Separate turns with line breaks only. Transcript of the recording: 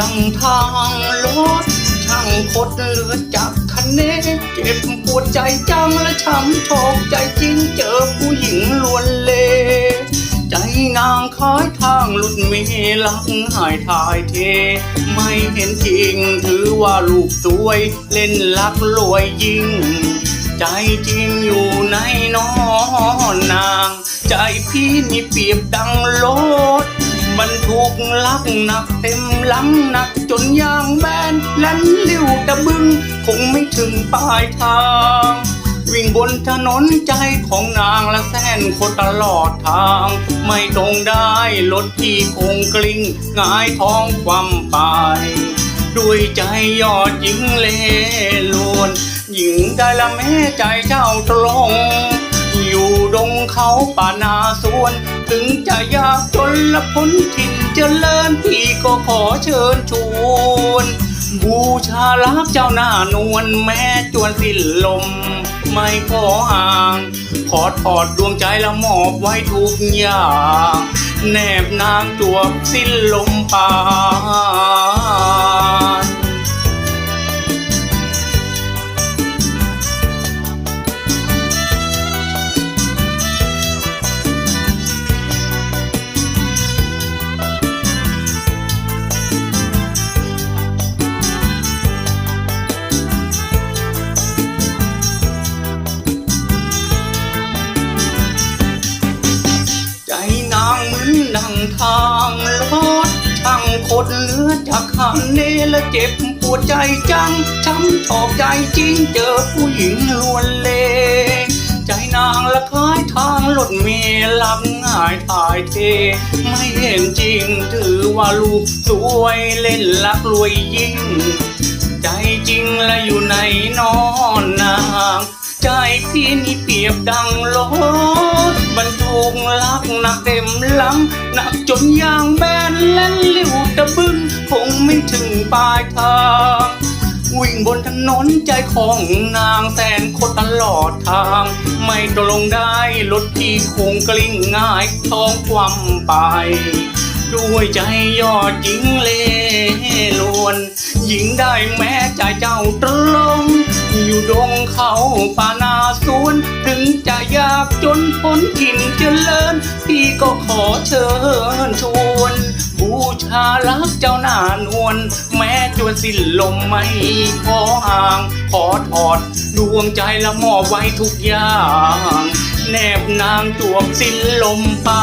ดังทางรถช่างคดเหลือจากคันเนเจ็บปวดใจจังและช้ำชอกใจจริงเจอผู้หญิงลวนเลใจนางคอยทางหลุดเมลังหายทายเท ไม่เห็นจริงถือว่าลูกสวย เล่นลักลวยยิ่ง ใจจริงอยู่ในนอนนาง ใจพี่นี่เปรียบดังรถ บรรทุกลักหนักเต็มลำหนักจนยางแบนแล่นลิ้วตะบึง คงไม่ถึงปลายทาง วิ่งบนถนนใจของนางละแสนคนตลอดทาง ไม่ตรงได้รถที่คงกลิ้งงายท้องความไป ด้วยใจยอดหญิงเลลวน หญิงได้ละแม่ใจเจ้าตรง ป่านาสวน ถึงจะยากจนละพ้นถิ่นเจริญพี่ก็ขอเชิญชวน บูชาลักเจ้าหน้านวลแม่จวนสิ้นลม ไม่ขอห่าง ขอถอดดวงใจและมอบไว้ทุกอย่างแนบนางจวบสิ้นลมปา ทางรถช่างคดเหลือจากคันเนและเจ็บปวดใจจังช้ำชอกใจจริงเจอผู้หญิงลวนเล ใจนางละคล้ายทางรถเมล์ลับง่ายถ่ายเท ไม่เห็นจริงถือว่าลูกสวยเล่นลักรวยยิ่ง ใจจริงและอยู่ในนอนนาง ใจพี่นี่เปรียบดังรถ บรรทุกลักหนักเต็มลำหนักจนยางแบนแล่นลิ้วตะบึงคงไม่ถึงปลายทางวิ่งบนถนนใจของนางแสนโคตรตลอดทาง ไม่ตกลงได้รถที่คงกลิ้งง่ายท้องความไป ด้วยใจยอดหญิงเลลวนหญิงได้แม้ใจเจ้าตรงอยู่ดงเขาป่านาสวนถึงจะยากจนพ้นถิ่นเจริญ พี่ก็ขอเชิญชวน บูชาลักเจ้าหน้านวลแม้จวนสิ้นลมไม่ขอห่าง ขอถอดดวงใจละมอบไว้ทุกอย่าง แนบนางจวบสิ้นลมปา